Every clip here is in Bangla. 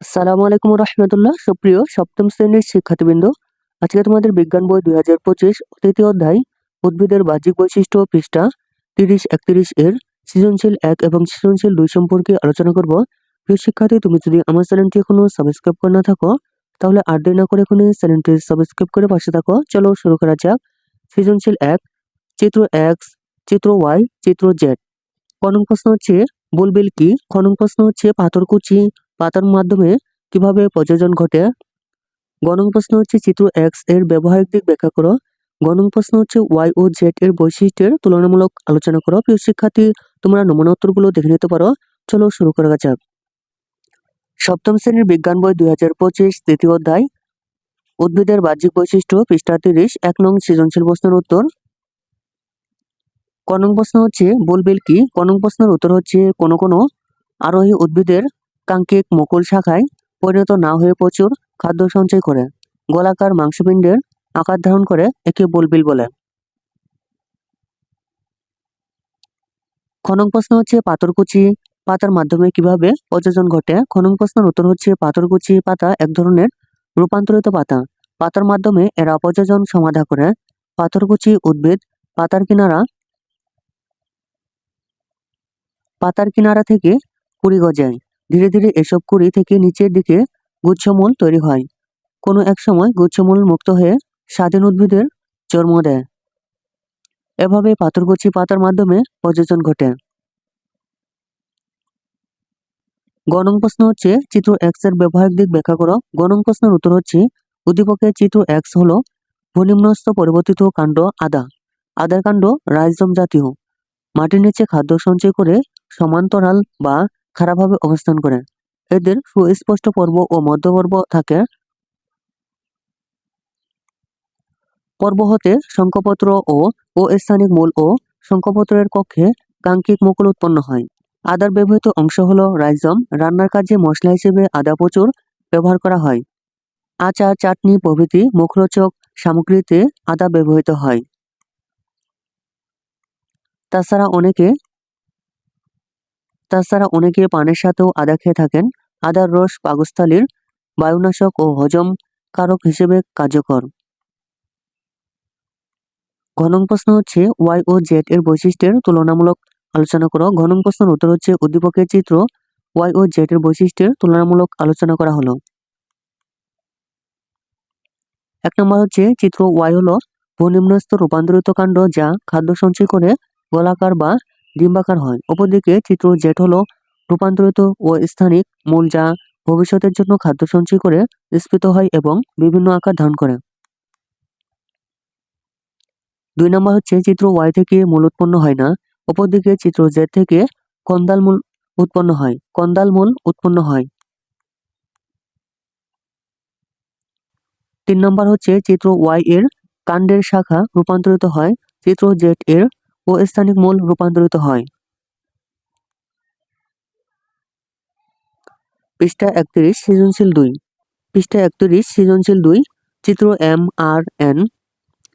আসসালামু আলাইকুম রহমতুল্লাহ। সুপ্রিয় সপ্তম শ্রেণির শিক্ষার্থীবৃন্দ, আজকে তোমাদের বিজ্ঞান বই দুই হাজার পঁচিশ তৃতীয় অধ্যায়, উদ্ভিদের বাহ্যিক বৈশিষ্ট্য পৃষ্ঠা তিরিশ একত্রিশ এর সৃজনশীল এক এবং সৃজনশীল দুই সম্পর্কে আলোচনা করব। প্রিয় শিক্ষার্থী, তুমি যদি আমার চ্যানেলটি এখনও সাবস্ক্রাইব করে না থাকো, তাহলে আর দেরি না করে এখনই চ্যানেলটি সাবস্ক্রাইব করে পাশে থাকো। চলো শুরু করা যাক। সৃজনশীল এক, চিত্র এক্স চিত্র ওয়াই চিত্র জেড কনক প্রশ্ন হচ্ছে, বুলবিল কি? খনন প্রশ্ন হচ্ছে পাথরকুচি পাতার মাধ্যমে কীভাবে প্রযোজন ঘটে? গণং প্রশ্ন হচ্ছে চিত্র এক্সের ব্যবহারিক দিক ব্যাখ্যা করো। গণং প্রশ্ন হচ্ছে ওয়াই ও জেড এর বৈশিষ্ট্যের তুলনামূলক আলোচনা করো। প্রিয় শিক্ষার্থী, তোমরা নমুনা উত্তরগুলো দেখে নিতে পারো। চলো শুরু করা যাক। সপ্তম শ্রেণির বিজ্ঞান বই দুই হাজার পঁচিশ, তৃতীয় অধ্যায়। উদ্ভিদের বাহ্যিক বৈশিষ্ট্য, পৃষ্ঠা তিরিশ, এক নং সৃজনশীল প্রশ্নের উত্তর। কনং প্রশ্ন হচ্ছে, বলবিল কি? কনং প্রশ্নের উত্তর হচ্ছে কোনো কোনো আরোহী উদ্ভিদের কাঙ্কিক মুকুল শাখায় পরিণত না হয়ে প্রচুর খাদ্য সঞ্চয় করে গোলাকার মাংসপিণ্ডের আকার ধারণ করে একে বুলবিল বলে। খনন প্রশ্ন হচ্ছে পাথরকুচি পাতার মাধ্যমে কীভাবে প্রযোজন ঘটে? খনন প্রশ্নের উত্তর হচ্ছে পাথরকুচি পাতা এক ধরনের রূপান্তরিত পাতা। পাতার মাধ্যমে এরা প্রযোজন সমাধা করে। পাথরকুচি উদ্ভিদ পাতার কিনারা পাতার কিনারা থেকে কুড়ি গজায়। ধীরে ধীরে এসব কুড়ি থেকে নিচের দিকে গুচ্ছমূল তৈরি হয়। কোনো এক সময় গুচ্ছমূল মুক্ত হয়ে স্বাধীন উদ্ভিদের জন্ম দেয়। এভাবে পাথরকুচি পাতার মাধ্যমে প্রযোজন ঘটে। গণং প্রশ্ন হচ্ছে, চিত্র এক্সের ব্যবহারিক দিক ব্যাখ্যা করো। গণং প্রশ্নের উত্তর হচ্ছে উদ্দীপকের চিত্র এক্স হলো ভূনিম্নস্থ পরিবর্তিত কাণ্ড আদা। আদার কাণ্ড রাইজম জাতীয়। মাটির নিচে খাদ্য সঞ্চয় করে সমান্তরাল বা খারাপভাবে অবস্থান করে। এদের সুস্পষ্ট পর্ব ও মধ্যপর্ব থাকে। পর্ব হতে শঙ্খপত্র ও ও স্থানিক মূল ও শঙ্খপত্রের কক্ষে কাঙ্কিক মুকুল উৎপন্ন হয়। আদার ব্যবহৃত অংশ হলো রাইজম। রান্নার কাজে মশলা হিসেবে আদা প্রচুর ব্যবহার করা হয়। আচার, চাটনি প্রভৃতি মুখরোচক সামগ্রীতে আদা ব্যবহৃত হয়। তাছাড়া অনেকে তাছাড়া অনেকে পানের সাথেও আদা খেয়ে থাকেন। আদার রস পাকস্থলীর বায়ুনাশক ও হজম কারক হিসেবে কার্যকর। ঘনং প্রশ্ন হচ্ছে ওয়াই ও জেড এর বৈশিষ্ট্যের তুলনামূলক আলোচনা করো। ঘনং প্রশ্নের উত্তর হচ্ছে, উদ্দীপকের চিত্র ওয়াই ও জেড এর বৈশিষ্ট্যের তুলনামূলক আলোচনা করা হলো। এক নম্বর হচ্ছে, চিত্র ওয়াই হলো ভূনিম্নস্থ রূপান্তরিত কাণ্ড যা খাদ্য সঞ্চয় করে গোলাকার বা ডিম্বাকার হয়। অপরদিকে চিত্র জেট হলো রূপান্তরিত ও স্থানিক মূল যা ভবিষ্যতের জন্য খাদ্য সঞ্চয় করে স্ফীত হয় এবং বিভিন্ন আকার ধারণ করে। দুই নম্বর হচ্ছে চিত্র ওয়াই থেকে মূল উৎপন্ন হয় না। অপরদিকে চিত্র জেড থেকে কন্দাল মূল উৎপন্ন হয়। কন্দাল মূল উৎপন্ন হয়। তিন নম্বর হচ্ছে চিত্র ওয়াই এর কাণ্ডের শাখা রূপান্তরিত হয়। চিত্র জেড এর ও স্থানিক মূল রূপান্তরিত হয়। পৃষ্ঠা একত্রিশ, সৃজনশীল দুই। পৃষ্ঠা একত্রিশ, সৃজনশীল দুই, চিত্র এম, আর, এন।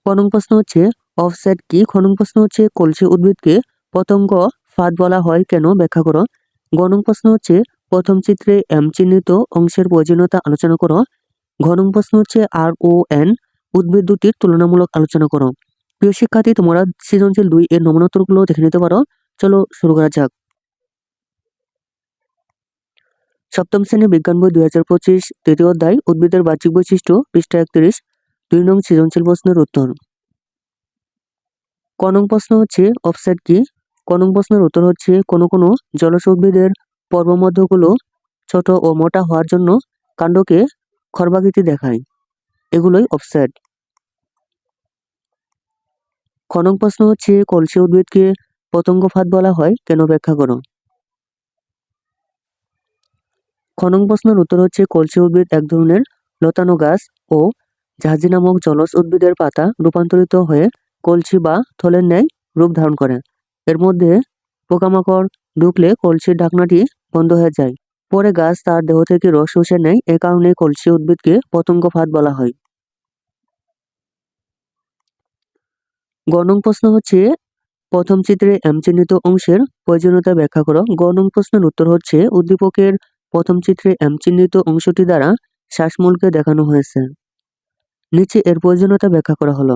খনন প্রশ্ন হচ্ছে অফসেট কি? খনন প্রশ্ন হচ্ছে, কলসি উদ্ভিদকে পতঙ্গ ফাঁদ বলা হয় কেন? ব্যাখ্যা করো। গণং প্রশ্ন হচ্ছে, প্রথম চিত্রে এম চিহ্নিত অংশের প্রয়োজনীয়তা আলোচনা করো। ঘনং প্রশ্ন হচ্ছে, আর, ও, এন উদ্ভিদ দুটির তুলনামূলক আলোচনা করো। প্রিয় শিক্ষার্থী, তোমরা সৃজনশীল দুই এর নমুনোত্তরগুলো দেখে নিতে পারো। চলো শুরু করা যাক। সপ্তম শ্রেণি বিজ্ঞান বই দুই হাজার পঁচিশ, তৃতীয় অধ্যায়, উদ্ভিদের বাহ্যিক বৈশিষ্ট্য, পৃষ্ঠা একত্রিশ, দুই নং সৃজনশীল প্রশ্নের উত্তর। কনং প্রশ্ন হচ্ছে অফসেট কি? কনং প্রশ্নের উত্তর হচ্ছে, কোনো কোনো জলজ উদ্ভিদের পর্বমধ্যগুলো ছোট ও মোটা হওয়ার জন্য কাণ্ডকে খর্বাকৃতি দেখায়। এগুলোই অফসেট খনং প্রশ্ন হচ্ছে, কলসি উদ্ভিদকে পতঙ্গ ফাঁদ বলা হয়, কেন ব্যাখ্যা করো খনং প্রশ্নের উত্তর হচ্ছে, কলসি উদ্ভিদ এক ধরনের লতানো গাছ ও জাহাজি নামক জলজ উদ্ভিদের পাতা রূপান্তরিত হয়ে কলসি বা থলের ন্যায় রূপ ধারণ করে। এর মধ্যে পোকামাকড় ঢুকলে কলসির ঢাকনাটি বন্ধ হয়ে যায়। পরে গাছ তার দেহ থেকে রস শুষে নেয় এ কারণে কলসি উদ্ভিদকে পতঙ্গ ফাঁদ বলা হয়। গণং প্রশ্ন হচ্ছে, প্রথম চিত্রে এম চিহ্নিত অংশের প্রয়োজনীয়তা ব্যাখ্যা করো। গণং প্রশ্নের উত্তর হচ্ছে, উদ্দীপকের প্রথম চিত্রে এম চিহ্নিত অংশটি দ্বারা শ্বাসমূলকে দেখানো হয়েছে। নিচে এর প্রয়োজনীয়তা ব্যাখ্যা করা হলো।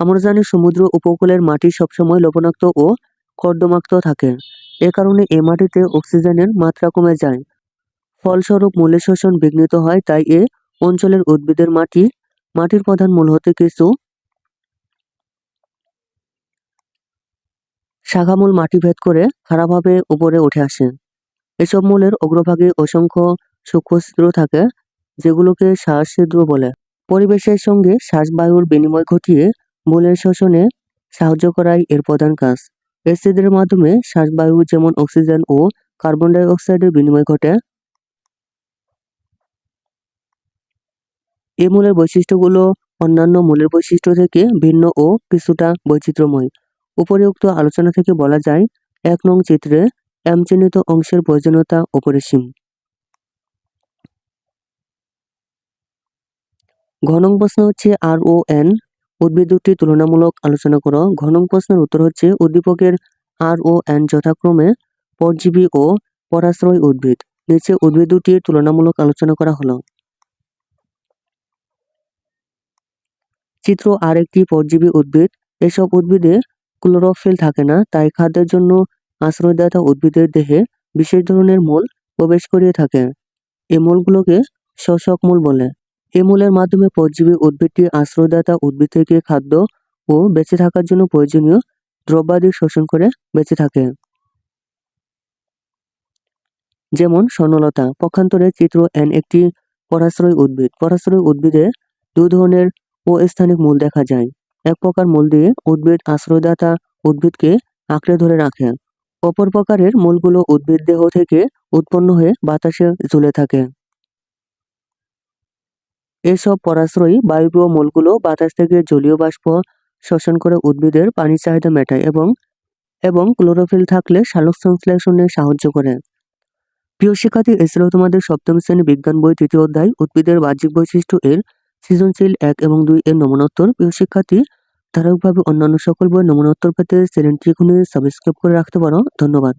আমরা জানি সমুদ্র উপকূলের মাটি সবসময় লবণাক্ত ও কর্দমাক্ত থাকে। এ কারণে এ মাটিতে অক্সিজেনের মাত্রা কমে যায়। ফলস্বরূপ মূলের শোষণ বিঘ্নিত হয়, তাই এ অঞ্চলের উদ্ভিদের মাটি মাটির প্রধান মূল হতে কিছু শাখামূল মাটি ভেদ করে খারাপভাবে উপরে উঠে আসে। এসব মূলের অগ্রভাগে অসংখ্য সূক্ষ্ম ছিদ্র থাকে, যেগুলোকে শ্বাস ছিদ্র বলে। পরিবেশের সঙ্গে শ্বাসবায়ুর বিনিময় ঘটিয়ে মূলের শোষণে সাহায্য করাই এর প্রধান কাজ। ছিদ্রের মাধ্যমে শ্বাসবায়ু, যেমন অক্সিজেন ও কার্বন ডাই অক্সাইডের বিনিময় ঘটে। এই মূলের বৈশিষ্ট্যগুলো অন্যান্য মূলের বৈশিষ্ট্য থেকে ভিন্ন ও কিছুটা বৈচিত্র্যময়। উপরিউক্ত আলোচনা থেকে বলা যায়, এক নং চিত্রে এম চিহ্নিত অংশের প্রয়োজনীয়তা অপরিসীম ঘনং প্রশ্ন হচ্ছে আর ও এন। উদ্ভিদ দুটি তুলনামূলক আলোচনা করো। ঘনং প্রশ্নের উত্তর হচ্ছে উদ্দীপকের আর ও এন যথাক্রমে পরজীবী ও পরাশ্রয় উদ্ভিদ। নিচে উদ্ভিদ দুটির তুলনামূলক আলোচনা করা হলো। চিত্র আর একটি পরজীবী উদ্ভিদ। এসব উদ্ভিদে ক্লোরোফিল থাকে না, তাই খাদ্যের জন্য আশ্রয়দাতা উদ্ভিদের দেহে বিশেষ ধরনের মূল প্রবেশ করিয়ে থাকে। এই মূলগুলোকে শোষক মূল বলে। এই মূলের মাধ্যমে পরজীবী উদ্ভিদটি আশ্রয়দাতা উদ্ভিদ থেকে খাদ্য ও বেঁচে থাকার জন্য প্রয়োজনীয় দ্রব্যাদি শোষণ করে বেঁচে থাকে। যেমন স্বর্ণলতা। পক্ষান্তরে চিত্র এন একটি পরাশ্রয় উদ্ভিদ। পরাশ্রয় উদ্ভিদে দু ধরনের অস্থানিক মূল দেখা যায়। এক প্রকার মূল দিয়ে উদ্ভিদ আশ্রয়দাতা উদ্ভিদকে আঁকড়ে ধরে রাখে। অপর প্রকারের মূলগুলো উদ্ভিদ দেহ থেকে উৎপন্ন হয়ে বাতাসে ঝুলে থাকে। এসব পরাশ্রয়ী বায়বীয় মূলগুলো বাতাস থেকে জলীয় বাষ্প শোষণ করে উদ্ভিদের পানির চাহিদা মেটায় এবং এবং ক্লোরোফিল থাকলে সালোক সংশ্লেষণে সাহায্য করে। প্রিয় শিক্ষার্থী ছিল তোমাদের সপ্তম শ্রেণি বিজ্ঞান বই তৃতীয় অধ্যায়। উদ্ভিদের বাহ্যিক বৈশিষ্ট্য এর সৃজনশীল এক এবং দুই এর নমনোত্তর। প্রিয় শিক্ষার্থী ধারকভাবে অন্যান্য সকল বইয়ের নমনোত্তর পেতে চ্যানেলটি এখনই সাবস্ক্রাইব করে রাখতে পারো। ধন্যবাদ।